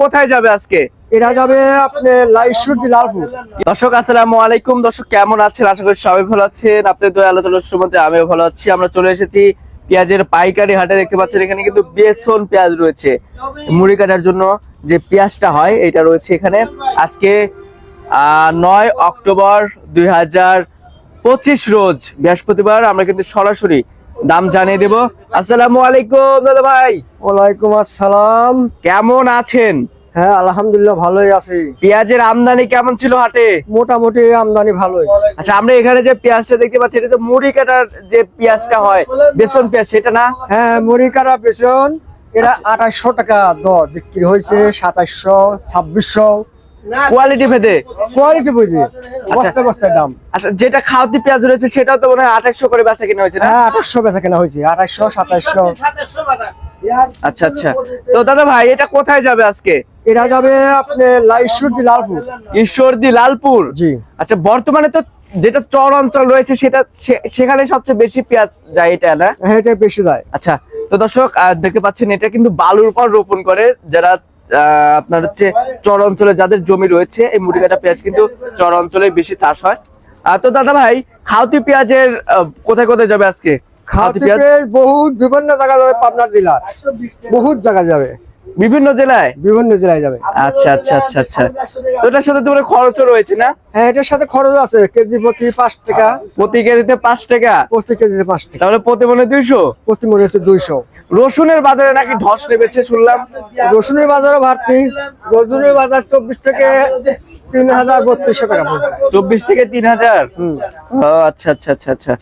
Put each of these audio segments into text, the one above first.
কোথায় যাবে আজকে? এরা যাবে আপনি লাইসুরদি লালপুর। দর্শক আসসালামু আলাইকুম। দর্শক কেমন আছেন? আশা করি সবাই ভালো আছেন। আপনাদের দয়া আল্লাহ তাআলার সুমতে আমিও ভালো আছি। আমরা চলে এসেছি পেঁয়াজের পাইকারি হাটে। দেখতে পাচ্ছেন এখানে কিন্তু বেসন পেঁয়াজ রয়েছে। মুড়ি কাটার জন্য যে পেঁয়াজটা হয় এটা রয়েছে এখানে। আজকে আহ, নয় অক্টোবর দুই হাজার পঁচিশ রোজ বৃহস্পতিবার আমরা কিন্তু সরাসরি দাম জানিয়ে দেব। আসসালামু আলাইকুম দাদা ভাই। ওয়ালাইকুম আসসালাম। কেমন আছেন? হ্যাঁ আলহামদুলিল্লাহ ভালোই আছি। পেঁয়াজের আমদানি কেমন ছিল হাটে? মোটামুটি আমদানি ভালোই। আচ্ছা আমরা এখানে যে পেঁয়াজটা দেখতে পাচ্ছি এটা তো মুড়ি কাটার যে পেঁয়াজটা হয় বেসন পেঁয়াজ সেটা না? হ্যাঁ মুড়ি কাটা বেসন এরা আঠাশশো টাকা দর বিক্রি হয়েছে সাতাশশো ছাব্বিশশো। কোয়ালিটি ভেদে কোয়ালিটি বুঝি। বস্তায় বস্তায় দাম। আচ্ছা যেটা খাওয়াতি পেঁয়াজ রয়েছে সেটাও তো মনে হয় আঠাশশো করে বেচা কিনা হয়েছে হ্যাঁ আঠাশশো বেচা কেনা হয়েছে। আঠাশশো সাতাশশো। আচ্ছা আচ্ছা। তো দাদা ভাই এটা কোথায় যাবে আজকে? এরা যাবে আপনি লাইসুরদি লালপুর। ঈশ্বরদী লালপুর? জি। আচ্ছা বর্তমানে তো যেটা চর অঞ্চল রয়েছে সেটা সেখানে সবচেয়ে বেশি পেঁয়াজ যায় এটা না? হ্যাঁ এটা বেশি যায়। আচ্ছা তো দর্শক দেখতে পাচ্ছেন এটা কিন্তু বালুর পর রোপণ করে যারা আপনার হচ্ছে চর অঞ্চলে যাদের জমি রয়েছে এই মুড়ি কাটা পেঁয়াজ কিন্তু চর অঞ্চলে বেশি চাষ হয়। তো দাদা ভাই খাওতি পেঁয়াজের কোথায় কোথায় যাবে আজকে? খাওতি পেঁয়াজ? বহু বহুত বিভিন্ন জায়গা যাবে পাবনার জেলার। বহুত জায়গা যাবে। বিভিন্ন জেলায়? বিভিন্ন জেলায় যাবে। আচ্ছা আচ্ছা আচ্ছা আচ্ছা। তো এটার সাথে তোমার খরচও রয়েছে না? হ্যাঁ এটার সাথে খরচ আছে। কেজি প্রতি পাঁচ টাকা। প্রতি কেজিতে পাঁচ টাকা? প্রতি কেজিতে পাঁচ টাকা। তাহলে প্রতি মনে দুইশো? প্রতি মনে হচ্ছে দুইশো। রসুনের বাজারে নাকি ধস নেমেছে শুনলাম। রসুনের বাজারও বাড়তি। রসুনের বাজার চব্বিশ থেকে তিন হাজার বত্রিশশো টাকা চব্বিশ থেকে তিন হাজার? আচ্ছা আচ্ছা আচ্ছা আচ্ছা।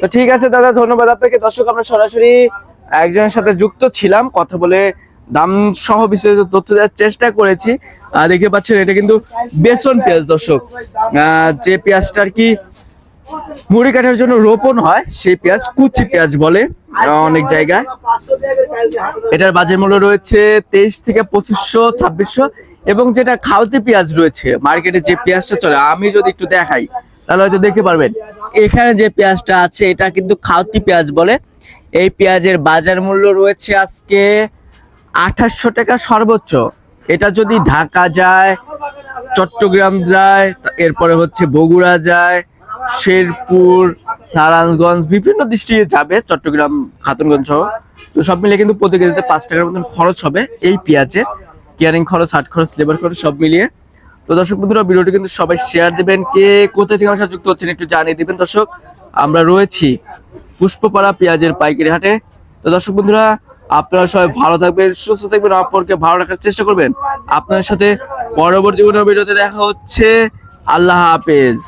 তো ঠিক আছে দাদা ধন্যবাদ আপনাকে। দর্শক আমরা সরাসরি একজনের সাথে যুক্ত ছিলাম। কথা বলে দাম সহ বিস্তারিত তথ্য দেওয়ার চেষ্টা করেছি। দেখতে পাচ্ছেন, এটা কিন্তু বেসন পেঁয়াজ, দর্শক। যে পেঁয়াজটা কি মুড়ি কাটার জন্য রোপণ হয়, সেই পেঁয়াজ কুচি পেঁয়াজ বলে অনেক জায়গায়। এটার বাজার মূল্য রয়েছে তেইশ থেকে পঁচিশশো, ছাব্বিশশো, এবং যেটা খাওয়াতে পেঁয়াজ রয়েছে, মার্কেটে যে পেঁয়াজটা চলে, আমি যদি একটু দেখাই, তাহলে হয়তো দেখতে পারবেন। এখানে যে পেঁয়াজটা আছে, এটা কিন্তু খাওয়াতি পেঁয়াজ বলে। এই পেঁয়াজের বাজার মূল্য রয়েছে আজকে আঠাশশো টাকা সর্বোচ্চ। এটা যদি ঢাকা যায়, চট্টগ্রাম যায় এরপরে হচ্ছে বগুড়া যায়, শেরপুর, নারায়ণগঞ্জ, বিভিন্ন ডিস্ট্রিক্টে যাবে চট্টগ্রাম, খাতুনগঞ্জ সহ। তো সব মিলিয়ে কিন্তু প্রতি কেজিতে পাঁচ টাকার মতন খরচ হবে এই পেঁয়াজে। কেয়ারিং খরচ, হাট খরচ লেবার খরচ, সব মিলিয়ে। তো দর্শক বন্ধুরা, ভিডিওটি কিন্তু সবাই শেয়ার দিবেন। কে কোথা থেকে আমার সাথে যুক্ত হচ্ছেন একটু জানিয়ে দিবেন দর্শক। আমরা রয়েছি পুষ্পপাড়া পেঁয়াজের পাইকারি হাটে। তো দর্শক বন্ধুরা আপনারা সবাই ভালো থাকবেন, সুস্থ থাকবেন, অপরকে ভালো রাখার চেষ্টা করবেন। আপনার সাথে পরবর্তী কোনো ভিডিওতে দেখা হচ্ছে। আল্লাহ হাফেজ।